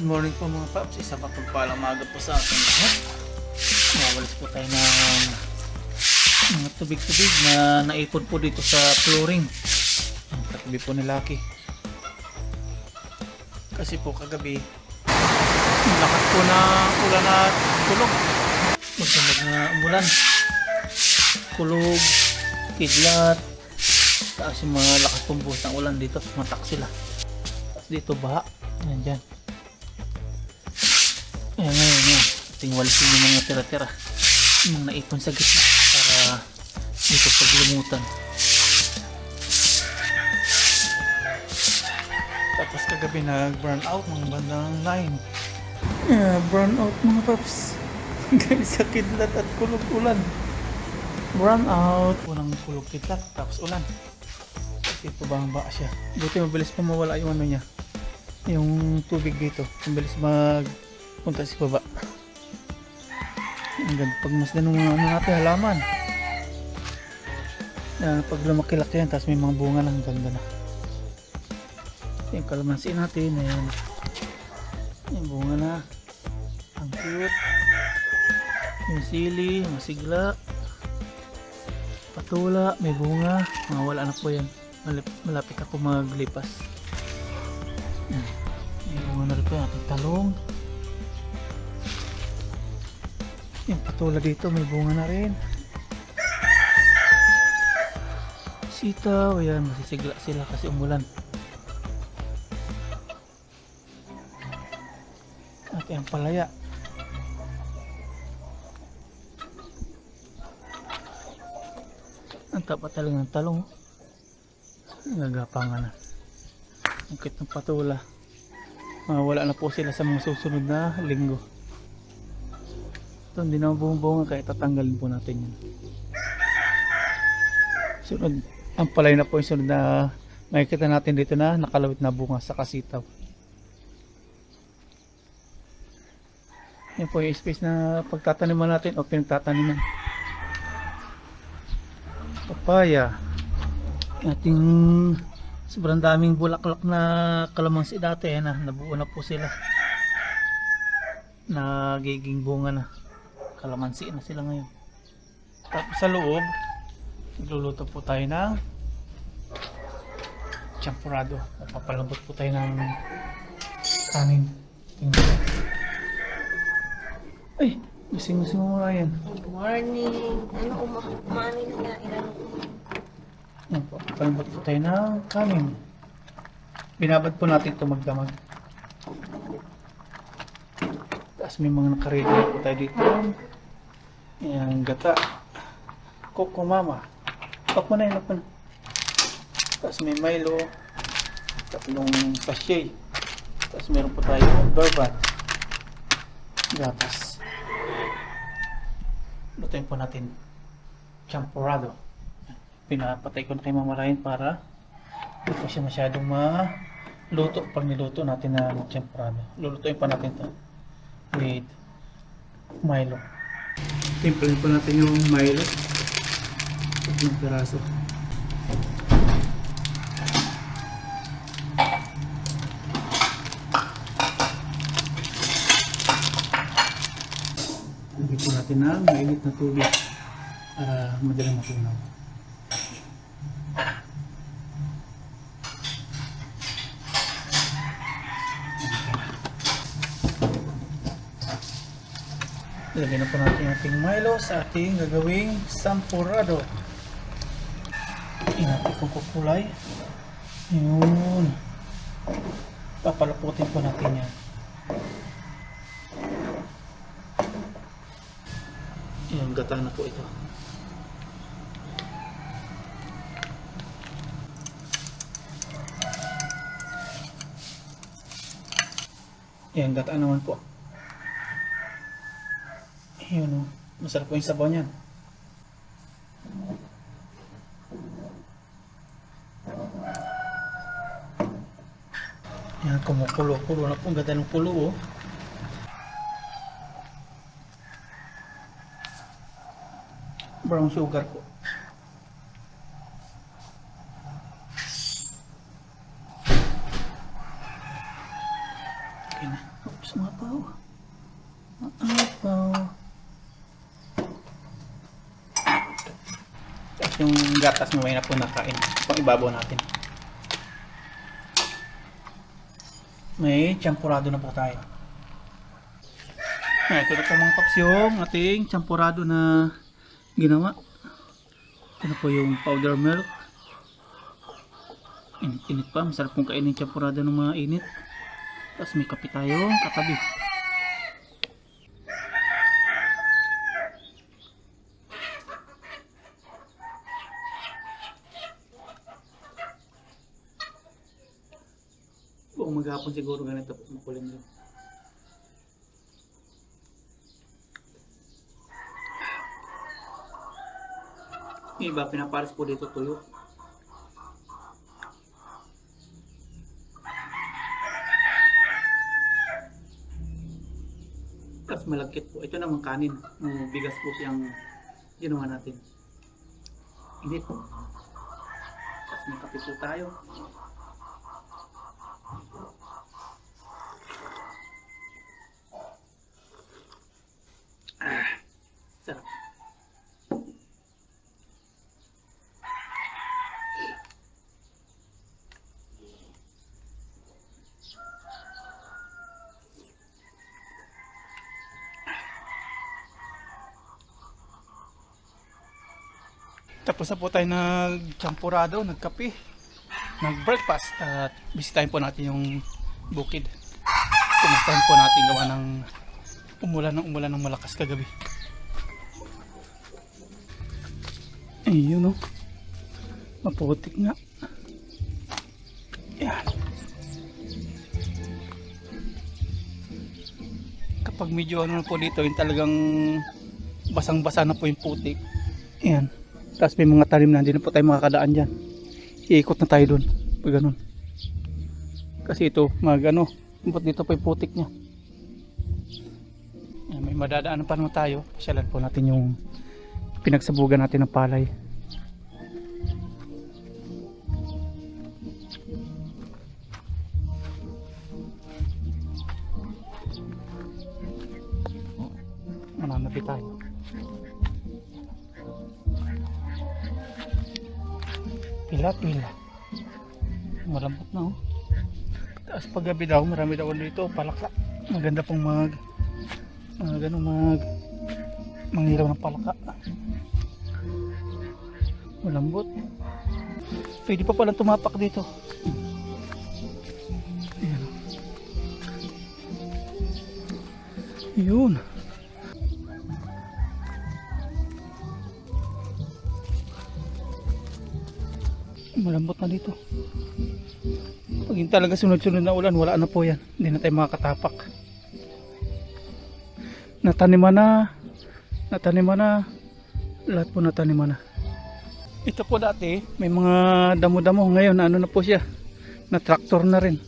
Good morning po mga paps. Isa pa pagpalang maga po sa ating lahat. Nawalis po tayo ng mga tubig-tubig na naipon po dito sa flooring. Ang katabi po ni Lucky. Kasi po kagabi, lakas po na ulan at kulog. Magdamag na umulan. Kulog, kidlat, taas yung mga lakas pong buhos ng ulan dito. Matak sila. Tapos dito baha. Ayan dyan. Ayan ngayon yan. Ating walisin yung mga tira-tira. Yung naipon sa gitna. Para dito paglumutan. Tapos kagabi nag-burn out mga bandang 9. Yeah, burn out mga paps. Guys, sa kidlat at kulog ulan. Burn out. Unang kulog kidlat, tapos ulan. Dito bang siya. Buti mabilis pa mawala yung ano niya. Yung tubig dito. Mabilis mag punta sa baba. Ang ganda pag mas ng mga ano natin halaman. Yan, pag lumaki-laki yan, tapos may mga bunga na, ang ganda na. Yung kalamansi natin, ayan. Yung bunga na. Ang cute. Yung sili, masigla. Patula, may bunga. Mga wala na po yan. Malapit ako maglipas. May bunga na rin po yung ating talong. Yung patula dito, may bunga na rin. Sitaw, ayan, masisigla sila kasi umulan. At yung palaya. Ang tapa talaga ng talong. Nagapangan na. Ang cute ng patula. Mawala na po sila sa mga susunod na linggo. Ito, hindi na bumubunga kaya tatanggalin po natin yan. Sunod, ang palay na po yung sunod na makikita natin dito na nakalawit na bunga sa kasitaw. Yan po yung space na pagtataniman natin o pinagtataniman. Papaya. Ating sobrang daming bulaklak na kalamansi dati eh, na nabuo na po sila. Nagiging bunga na. Kalamansi na sila ngayon. Tapos sa loob, nagluluto po tayo ng champurado. Papalambot po tayo ng kanin. Tingnan. Ay, gising-gising mo nga yan. Good morning. Ano umakumanin na ilan Yan po, palambot po tayo ng kanin. Binabad po natin ito magdamag. Tapos may mga nakaredy na po tayo dito. Yan, gata. Coco mama. Mo na yun, mo na. Tapos may Milo. Tatlong sachet. Tapos meron po tayo bourbon. Gatas. Lutuin po natin. Champurrado pinapatay ko na kay Mama Ryan para hindi pa siya masyadong maluto pag niluto natin na champurrado. Lulutuin pa natin to with Milo. Timplahin pa natin yung Milo. Tatlong piraso. Lagyan po natin ng mainit na tubig para madaling matunaw. Ilagay na po natin yung ating Milo sa ating gagawing sampurado. Inati kong kukulay. Yun. Papalaputin po natin yan. Yan, gata na po ito. Yan, gata naman po. Yun o. Masarap po yung sabaw niyan. Yan, kumukulo-kulo na po. Ang ganda ng kulo oh. Brown sugar po. Okay na. Oops, mga pao. Mga pao. Tapos mo may na po nakain. Pang ibabaw natin. May champurado na po tayo. Ay, ito na po mga paps yung ating champurado na ginawa. Ito na po yung powder milk. Init-init pa. Masarap pong kainin champurado ng mga init. Tapos may kape tayo katabi. Maghapon siguro ganito makulim din. Yung iba pinapares po dito tuyo. Tapos malagkit po. Ito naman kanin. Yung bigas po siyang ginawa natin. Init. Tapos may kape po tayo. Na po tayo nag-champurado, nagkape, nag-breakfast at bisitahin po natin yung bukid. Pumuntahin po natin gawa ng umulan ng umulan ng malakas kagabi. Ayun o. Maputik nga. Yan. Kapag medyo ano po dito, yung talagang basang-basa na po yung putik. Yan. Tapos may mga talim na, hindi na po tayo makakadaan dyan. Iikot na tayo doon. Pag ganun. Kasi ito, mag ano, ba't dito pa yung putik. Yan, may madadaanan pa naman tayo. Pasyalan po natin yung pinagsabugan natin ng palay. Mananabi tayo. Pila-pila. Malambot na oh. Taas paggabi daw, marami daw dito, palaka. Maganda pong mag mag ano, mag mangilaw ng palaka. Malambot. Pwede pa palang tumapak dito. Yun. Malambot na dito. Pag yung talaga sunod-sunod na ulan, wala na po yan. Hindi na tayo makakatapak. Nataniman na. Nataniman na. Lahat po nataniman na. Ito po dati, may mga damo-damo. Ngayon, ano na po siya? Na traktor na rin.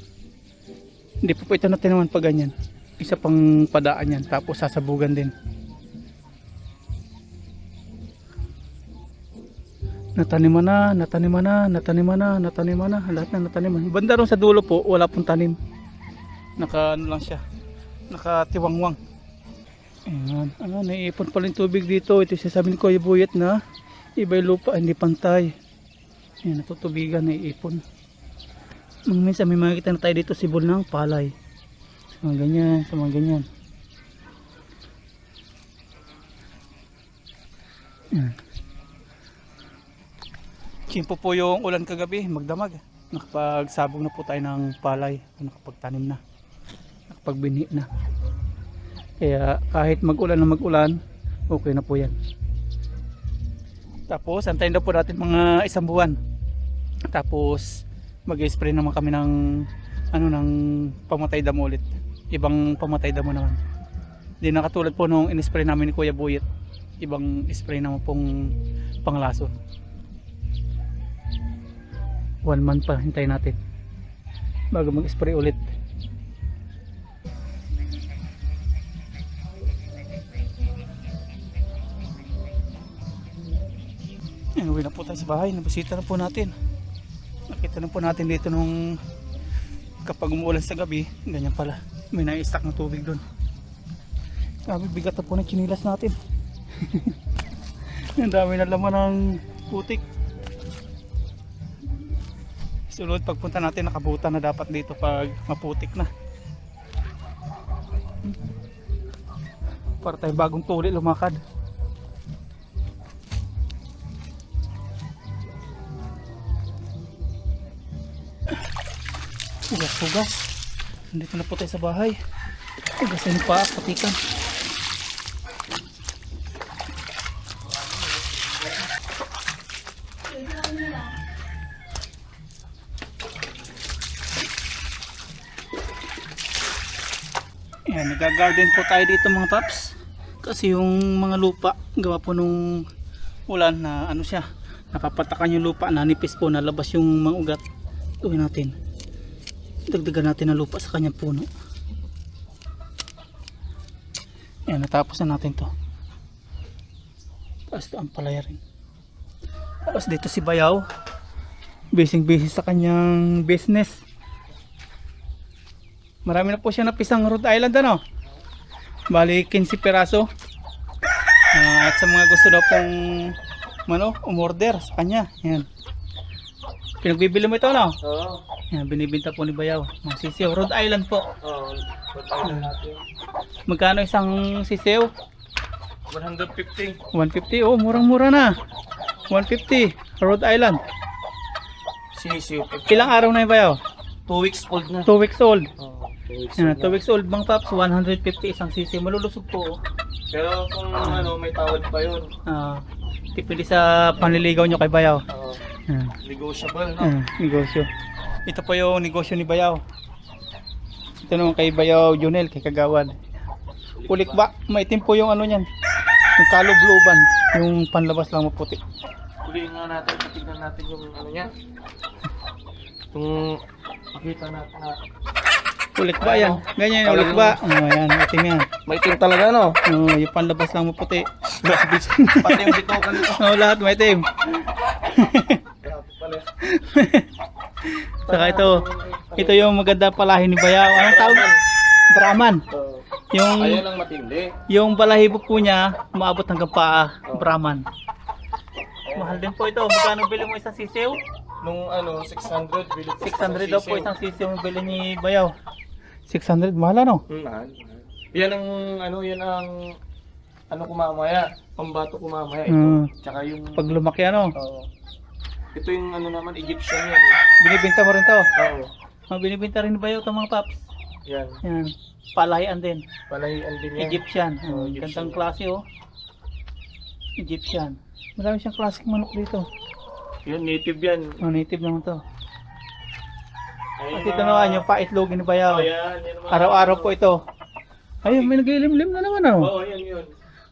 Hindi po po ito nataniman pa ganyan. Isa pang padaan yan. Tapos sasabugan din. Nataniman na, nataniman na, nataniman na, nataniman na, lahat na nataniman. Banda ron sa dulo po, wala pong tanim. Naka ano lang siya, nakatiwangwang. Ayan, ano, naiipon pala yung tubig dito. Ito yung sasabi ni Kuya Buyet na iba yung lupa, hindi pantay. Ayan, natutubigan, naiipon. Minsan may makikita na tayo dito sibol ng palay. Sa mga ganyan, sa mga ganyan. Simpo po yung ulan kagabi, magdamag. Nakapagsabog na po tayo ng palay. Nakapagtanim na. Nakapagbini na. Kaya kahit mag-ulan na mag-ulan, okay na po yan. Tapos, antayin daw po natin mga isang buwan. Tapos, mag-spray naman kami ng ano ng pamatay damo ulit. Ibang pamatay damo naman. Hindi nakatulad po nung in-spray namin ni Kuya Buyet. Ibang spray naman pong panglason. 1 month pa hintayin natin. Bago mag spray ulit. Yan uwi na po tayo sa bahay. Nabasita na po natin. Nakita na po natin dito nung kapag umuulan sa gabi ganyan pala. May nai-stack na tubig doon sabi bigat na po ng chinilas natin. Ang dami na laman ng putik. Sunod pagpunta natin nakabuta na dapat dito pag maputik na. Para tayo bagong tuli lumakad. Hugas-hugas. Nandito na po tayo sa bahay. Hugasin pa, patikan. Yan, nag-garden po tayo dito mga paps. Kasi yung mga lupa, gawa po nung ulan na ano siya, napapatakan yung lupa, nanipis po, nalabas yung mga ugat. Tuwin natin. Dagdagan natin ng lupa sa kanyang puno. Yan, natapos na natin to. Tapos ito ang palaya rin. Tapos dito si Bayaw. Busy busy sa kanyang business. Marami na po siya napisang Rhode Island ano. Bali 15 peraso. Ah, at sa mga gusto daw pong ano, umorder sa kanya. Yan. Pinagbibili mo ito ano? Oo. Yan, binibinta po ni Bayaw. Mga sisiw. Rhode Island po. Oo. Pagpapalala natin. Magkano isang sisiw? 150. 150. Oh, murang-mura na. 150. Rhode Island. Sisiw. Ilang araw na yung Bayaw? 2 weeks old na. 2 weeks old. Oo. 2 weeks Yan, old 2 weeks old bang paps, 150 isang sisiw. Malulusog po. oh. Pero kung ano, may tawad pa yun. Ah, depende sa panliligaw nyo kay Bayaw. Oo. Yan. Negotiable, no? Ah, negosyo. Ito po yung negosyo ni Bayaw. Ito naman kay Bayaw Junel, kay Kagawad. Ulik ba? Maitim po yung ano niyan. Yung kalubluban. Yung panlabas lang maputi. Huliin nga natin, tignan natin yung ano niya. Yung makita natin na Ulik ba yan? Ganyan yung ulik ba? Oh, yan, itim yan. maitim talaga, no? Oh, yung panlabas lang maputi. Pati yung bitokan nito. Oh, lahat maitim. Saka ito, ito yung maganda palahin ni Bayaw. Anong tawag? Brahman. Oo. Yung Ayan ang matindi. yung balahibo po niya, umaabot hanggang paa. Brahman. Mahal din po ito. Magkano bili mo isang sisiw? Nung ano, 600, bilit 600 daw po isang sisiw yung bili ni Bayaw. 600, mahal ano? Hmm, mahal. mahal. Yan ang ano, yan ang ano kumamaya, pambato kumamaya ito. Hmm. Tsaka yung Pag lumaki ano, Oo. ito yung ano naman Egyptian yan. binibinta mo rin to. Oo. Ang binibinta rin ni Bayaw ito mga paps. Yan. Yan. Palahian din. Palahian din yan. Egyptian. Oh, Oh, Egyptian. Gandang klase oh. Egyptian. Marami siyang klaseng manok dito. Yan, native yan. Oh, native naman to. At ito naman yung paitlogin ni Bayaw. Oh. Araw-araw po ito. Ayun, may nagilimlim na naman oh. Oo, yan yun.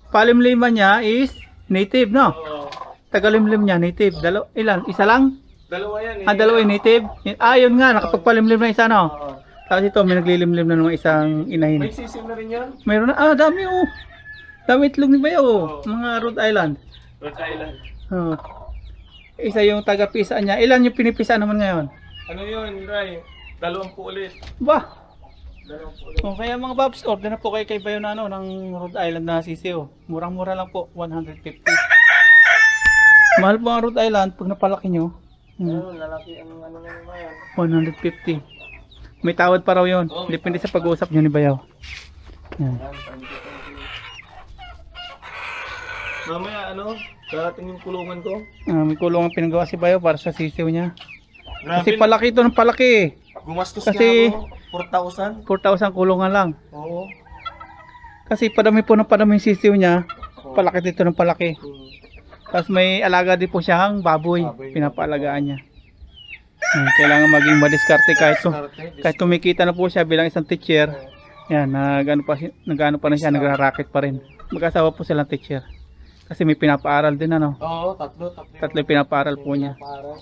Palimliman niya is native, no? Oo. Tagalimlim niya, native. Dalo, ilan? Isa lang? Dalawa yan. eh. Ah, dalawa yung native? Ah, yun nga, nakapagpalimlim na isa, no? Oo. Tapos ito, may naglilimlim na naman isang May inahin. sisim na rin yan. Mayroon na, ah, dami oh. Dami itlog ni Bayaw, oh. Oo. Mga Rhode Island. Rhode Island. Oh. Isa yung taga-pisa niya. Ilan yung pinipisa naman ngayon? Ano yun, Ray? Dalawang po ulit. Ba? Dalawang po ulit. Oh, kaya mga babs, order na po kayo kay Bayo na ano, ng Rhode Island na sisiyo. Murang-mura lang po, 150. Mahal po ang Rhode Island pag napalaki nyo. Hmm, Ano, lalaki ang ano na naman yan. 150. May tawad pa raw yun. Oh, Depende sa pag-uusap nyo ni Bayaw. Yan. Yan, thank you, thank you. Mamaya ano, darating yung kulungan ko. Ah, may kulong ang pinagawa si Bayaw para sa sisiyo niya. Kasi Grabe, palaki ito ng palaki eh. gumastos kasi- nga ako, 4,000. 4,000 kulungan lang. Oo. Kasi padami po ng padami yung sisiyo niya. Oo. Palaki dito ng palaki. Hmm. Tapos may alaga din po siyang baboy. Baboy. Pinapaalagaan niya. Yan, kailangan maging madiskarte kahit, to, Diskarte, kahit kumikita na po siya bilang isang teacher. Yan, nagano pa, si- nagano pa na siya, nagra-racket pa rin. Mag-asawa po silang teacher. Kasi may pinapaaral din ano. Oo, tatlo, tatlo. Tatlo yung pinapaaral po niya. Para.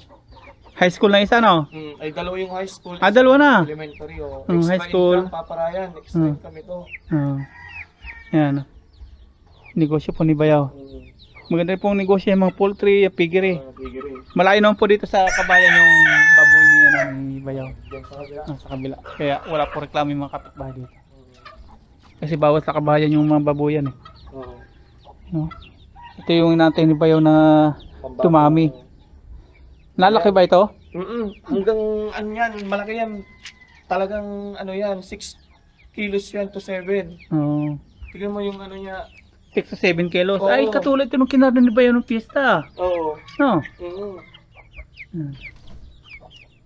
High school na isa no? Hmm, ay dalawa yung high school. Ah, dalawa na. Elementary, oh. Extra high school. income, paparayan. Extra Hmm. income ito. Ah. yan. Negosyo po ni Bayaw. Hmm. Maganda rin pong negosyo yung mga poultry, yung piggery. Bigger eh. Malayo naman po dito sa kabayan yung baboy ni ano. ni Bayaw. Diyan sa kabila. Ah, sa kabila. Kaya wala po reklamo yung mga kapitbahay dito. Kasi bawat sa kabahayan yung mga babuyan eh. Oo. No? Ito yung inaantay ni Bayaw na tumami. Lalaki ba ito? Mm Hanggang ano yan, malaki yan. Talagang ano yan, 6 kilos yan to 7. Oo. Tignan mo yung ano niya. 6 to 7 kilos. Oo. Ay, katulad ito nung kinarno ni Bayaw ng piyesta. Oo. No? Mm Hmm.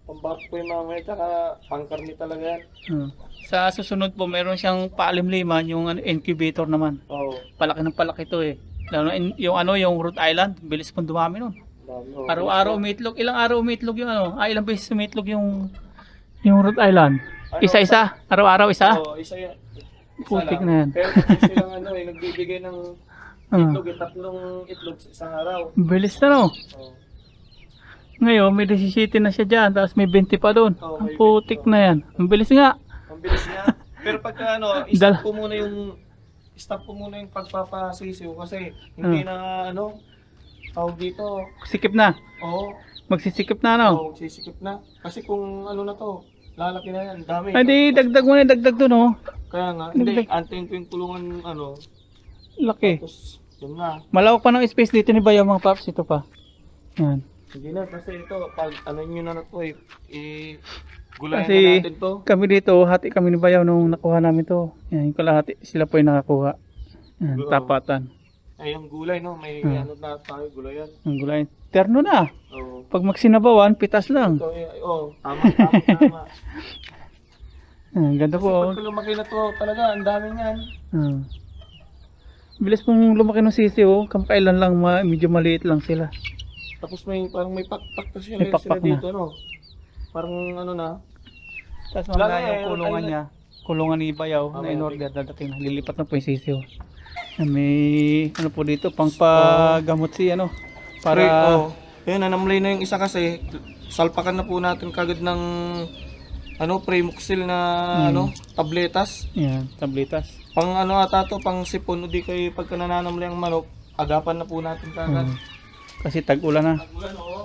Pambato po yung mamaya, tsaka pangkarni talaga yan. Hmm. Sa susunod po, meron siyang paalimliman, yung ano, incubator naman. Oo. Palaki ng palaki ito eh. Lalo na in- yung ano, yung Rhode Island, bilis pong dumami nun. Araw-araw umiitlog. Ilang araw umiitlog yung ano? Ah, ilang beses umiitlog yung yung Rhode Island. Ano, Isa-isa? Araw-araw isa? Oo, isa yan. Putik na yan. Pero kung silang ano eh, nagbibigay ng Ah, itlog, eh, tatlong itlog sa isang araw. bilis na no? Oo. Ngayon, may 17 na siya dyan, tapos may 20 pa doon. Oo, Ang may putik 20 pa. na yan. Ang bilis nga. Ang bilis niya. Pero pagka ano, Dal- stop ko muna yung stop ko muna yung pagpapasisiw kasi hindi Hmm. na ano tawag dito. Sikip na. Oo, Magsisikip na no? oh, sisikip na. Kasi kung ano na to, lalaki na yan, dami. Ay, di, dagdag mo na, dagdag doon oh. Kaya nga, hindi, Dagdag. antayin ko yung kulungan ano, Laki. tapos yun na. Malawak pa ng space dito ni Bayo mga paps. Ito pa. Yan. Hindi na, kasi ito, pag ano nyo na na to eh, i gulayan Kasi na natin to. kami dito, hati kami ni Bayaw nung nakuha namin to. Yan, yung kalahati, sila po yung nakakuha. Yan, Oo. tapatan. Ay, yung gulay, no? May Hmm. ano na tayo, gulayan. Ang gulay. Terno na. Oo. Pag magsinabawan, pitas lang. Ito, eh, oh, tama, tama, tama. Ang ganda Kasi po. oh. pag lumaki na to, talaga, ang dami niyan. Ah. Bilis pong lumaki ng sisi oh. Kamakailan lang, ma- medyo maliit lang sila. Tapos may, parang may pakpak na sila, May sila pakpak na. dito, no? Parang ano na, Tapos mamaya na eh, yung kulungan ay- niya. Kulungan ni Bayaw Ah, na may in-order dadating na. Lilipat na po yung sisi oh. Na May ano po dito, pang pagamot si ano. Para Pre, oh, yun, nanamlay na yung isa kasi, salpakan na po natin kagad ng, ano, Premoxil na, Hmm. ano, tabletas. yan, tabletas. Pang ano ata to, pang sipon, o di kayo pagka nananamlay ang manok, agapan na po natin kagad. Hmm. Kasi tag-ulan na. Tagulan, oo.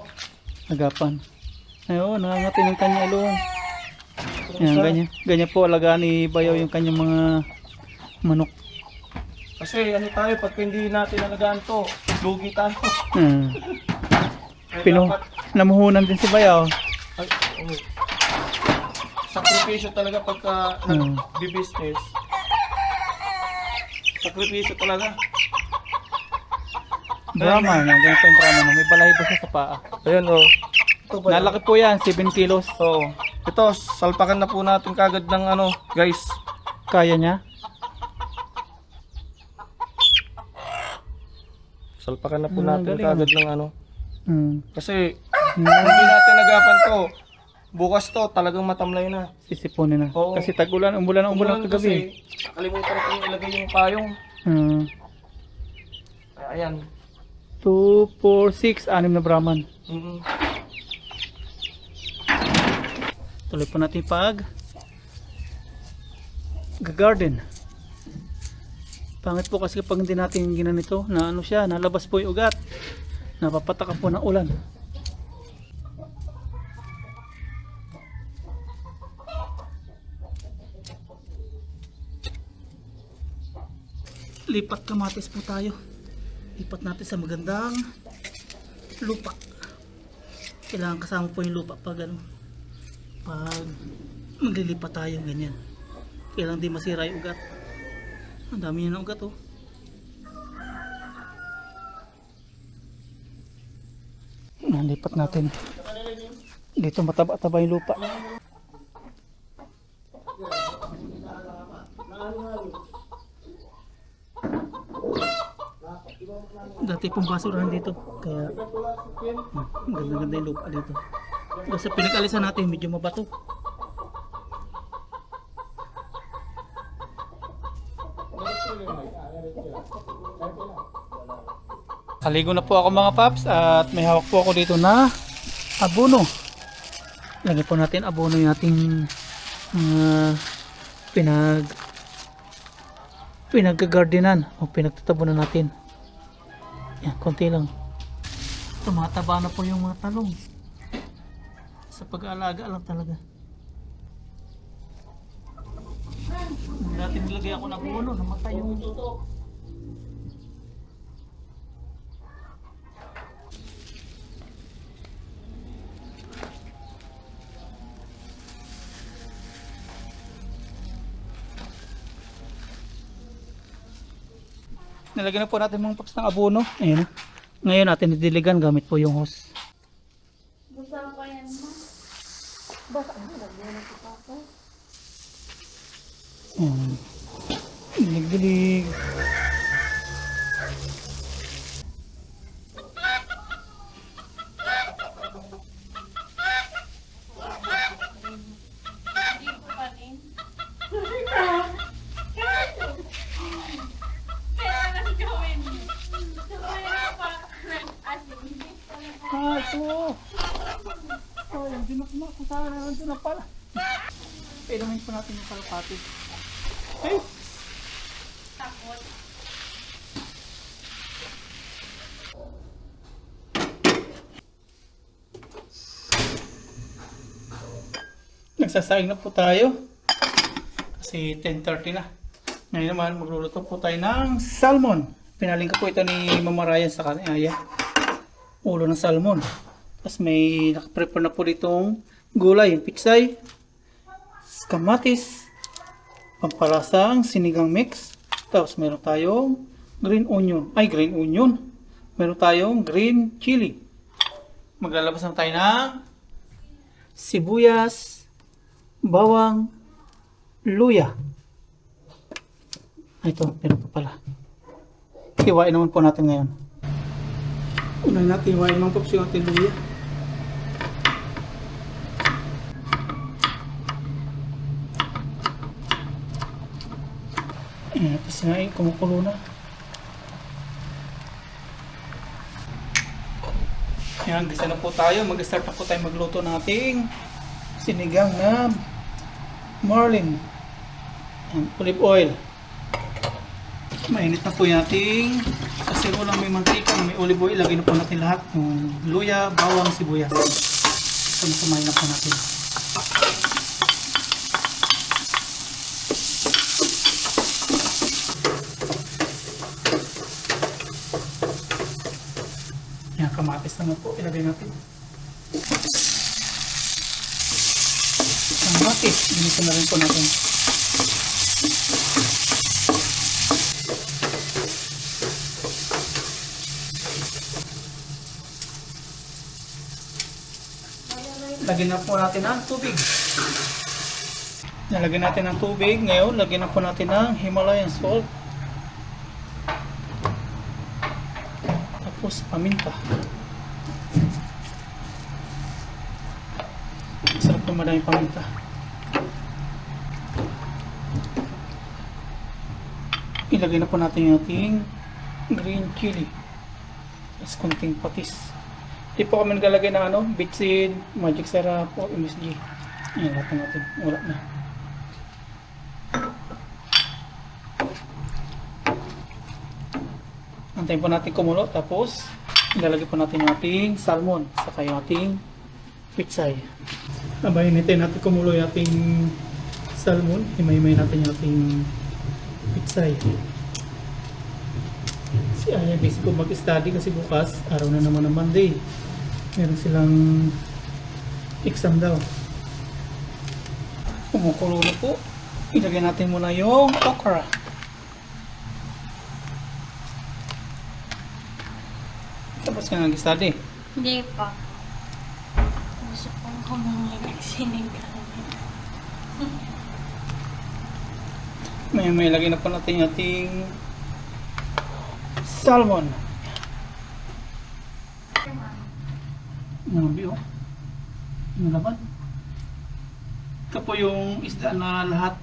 Agapan. Ayun, nangangati ng kanya ilong. Yan, ganyan. Ganyan po alagaan ni Bayaw yung kanyang mga manok. Kasi ano tayo, pag hindi natin alagaan to, lugi tayo. Hmm. Kaya Pino, dapat- namuhunan din si Bayaw. Ay, oo. Sakripisyo talaga pagka Hmm. nag-business. Sakripisyo talaga. Brahman, yan, ganyan po yung Brahman. May balahibo siya sa paa. Ayan o. Ito ba? Nalaki po yan, 7 kilos. Oo. Ito, salpakan na po natin kagad ng ano, guys. Kaya niya. Salpakan na po Ah, natin galing. kagad ng ano. Hmm. Kasi hindi natin nagapan to, bukas to talagang matamlay na. Sisipunin na. Oo. Kasi tag-ulan, umulan, umulan Umulan kagabi. kasi, Nakalimutan natin ilagay yung payong. Hmm. Kaya ayan. 2, 4, 6, anim na Brahman. Mm. Tuloy po natin pag garden. Pangit po kasi pag hindi natin ginanito na ano siya, nalabas po yung ugat. Napapatakan po ng ulan. Lipat kamatis po tayo. Lipat natin sa magandang lupa. Kailangan kasama po yung lupa pag ano, pag maglilipat tayo ganyan kailangan di masira yung ugat ang dami niya ng ugat oh. Nalipat natin. Dito mataba-taba yung lupa. Dati pong basurahan dito kaya hmm, ganda-ganda yung lupa dito. Basta pinag-alisan natin medyo mabato Kaligo na po ako mga paps at may hawak po ako dito na abono. Lagyan po natin abono yung ating uh, pinag pinaggagardenan o pinagtatabunan natin. Yan, konti lang. Tumataba na po yung mga talong. Sa pag-aalaga lang talaga. Dati nilagay ako ng ulo, namatay yung Nilagyan na po natin mga paps ng abono. Ayan. Ngayon natin didiligan gamit po yung hose. Basta pa yan mo. Basta ano, lagyan na kita ako. Ayan. Dilig-dilig. Ah, ito. Oh, hindi na kuma. Kung saan na nandun na pala. Painumin po natin yung kalapati. Ay! Nagsasaing na po tayo. Kasi 10.30 na. Ngayon naman, magluluto po tayo ng salmon. Pinaling ko po ito ni Mama Ryan sa kanya. Ulo ng salmon. Tapos may nakaprepare na po ditong gulay. Yung pitsay, kamatis, pampalasang sinigang mix. Tapos meron tayong green onion. Ay, green onion. Meron tayong green chili. Maglalabas na tayo ng sibuyas, bawang, luya. Ito, meron pa pala. Hiwain naman po natin ngayon. Unahin natin hiwain mga paps yung ating luya. Tapos na eh, kumukulo na. Ayan, gisa na po tayo. Mag-start na po tayo magluto ng ating sinigang na marlin. Ayan, olive oil. Mainit na po yung ating kasi ulang may mantika, may olive oil. Lagay na po natin lahat. Yung luya, bawang, sibuyas. Sumasamahin na po natin. Yan, kamatis naman po. Ilagay natin. Kamatis. Ginisa na rin po natin. Lagyan na po natin ng tubig. Nalagyan natin ng tubig. Ngayon, lagyan na po natin ng Himalayan salt. Tapos paminta. Maraming paminta. Ilagay na po natin yung ating green chili. Tapos konting patis. Hindi po kami naglalagay ng ano, bitsin, magic syrup o MSG. Ayan, lahat na natin. Wala na. Antayin po natin kumulo. Tapos, ilalagay po natin yung ating salmon. Saka yung ating pitsay. Abayin natin natin kumulo yung ating salmon. Himay-himay natin yung ating pitsay. Si Aya busy ko mag-study kasi bukas, araw na naman ng Monday. Meron silang exam daw. Kumukulo na po. Ilagay natin muna yung okra. Tapos ka nag-study. Hindi pa. Humingi ng sinigang. May may lagay na po natin ating salmon. Grabe oh. Yung laban. Ito po yung isda na lahat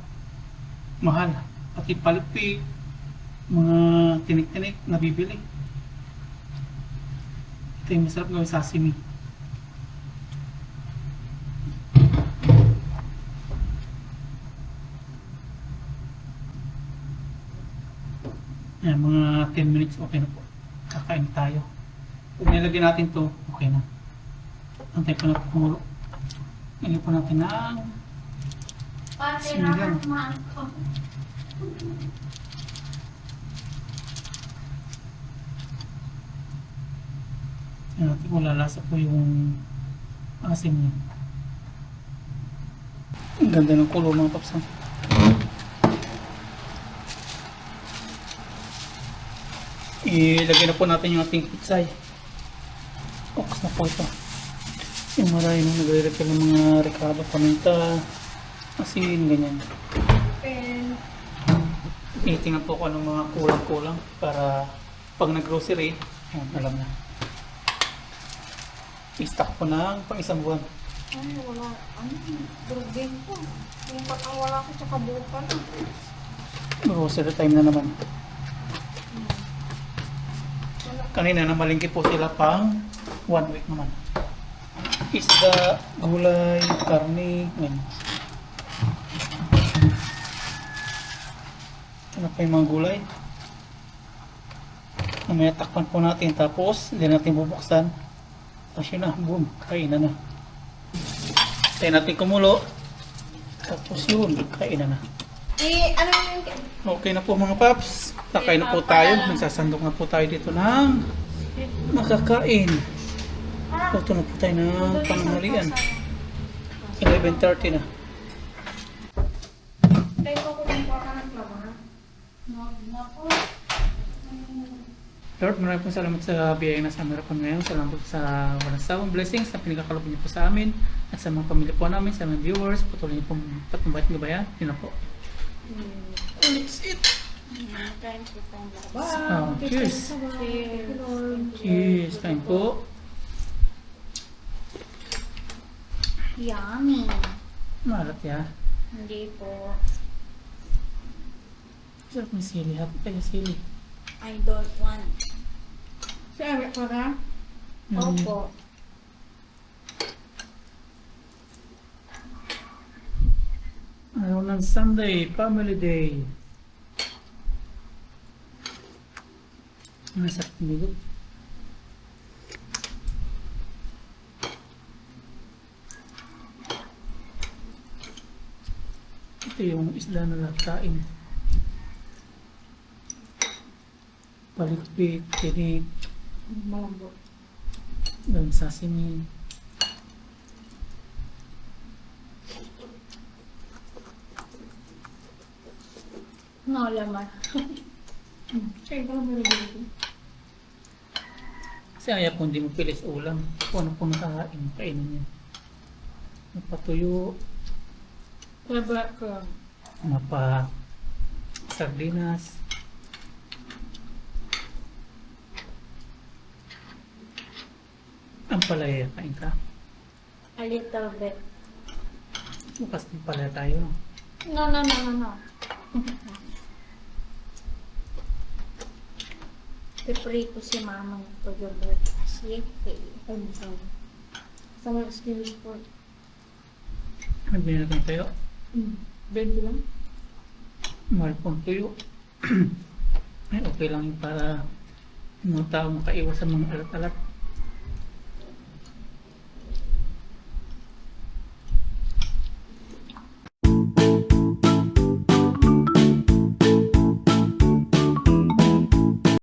mahal. Pati palipik, mga tinik-tinik na bibili. Ito yung masarap gawin sashimi. Yan, mga 10 minutes okay na po. Kakain tayo. Pag nilagyan natin to, okay na. Antay po kumulo. Lagyan po natin Sinigang. na ko. Yan natin kung lalasa po yung asim niya. Ang ganda ng kulo mga paps. Ilagay na po natin yung ating pitsay. Ox na po ito. Yung marami nang nagre-refill ng mga Ricardo paminta, asin, ganyan. Pen. Tinitingnan po ko anong mga kulang-kulang para pag nag-grocery, ayan, alam na. I-stock po ng pang isang buwan. Ano, wala. Ano, burgen ko. Yung patang wala ko sa kabukan. Grocery time na naman. Kanina na malingki po sila pang one week naman. Isda, gulay, karne, ganyan. Ano pa yung mga gulay? Mamaya takpan po natin tapos hindi natin bubuksan. Tapos yun na, boom, kainan na. Tayo natin kumulo. Tapos yun, kainan na. Eh, ano yung... Okay na po mga paps. Kakain na po tayo. Nagsasandok na po tayo dito ng makakain. Luto na po tayo ng panghalian. 11.30 na. Lord, maraming po salamat sa biyayang nasa harapan ngayon. Salamat po sa walang sawang blessings na pinagkakalog niyo po sa amin at sa mga pamilya po namin, sa mga viewers. Patuloy niyo pong patnubayat ng gabayan. Yun na po. That's it. Kain ko tayong Oh, cheers. Cheers. Cheers. Kain po. Yummy. Malat ya. Hindi po. Sarap ng sili. Hati tayo sili. I don't want. Sabi ko na? Mm. Opo. Araw ng Sunday, Family Day. Ang ng bigot. Ito yung isla na nakain. Palikpik, tinik, Mambo. yung No, laman. Siyempre, malibig. Kasi ayaw kung hindi mo pilis ulam. Kung ano pong nakakain, kainin niya. Mapatuyo, Baba ko. mapa sardinas. Ang palaya, kain ka. A little bit. Bukas ng palaya tayo. No, no, no, no, no. Piprito si mama pag yogurt. Sige. Ano sa Sa mga skin sport. Nagbili natin tayo. Mm. 20 lang? Mahal pong tuyo. Ay, okay lang yun para yung mga tao makaiwas sa mga alat-alat.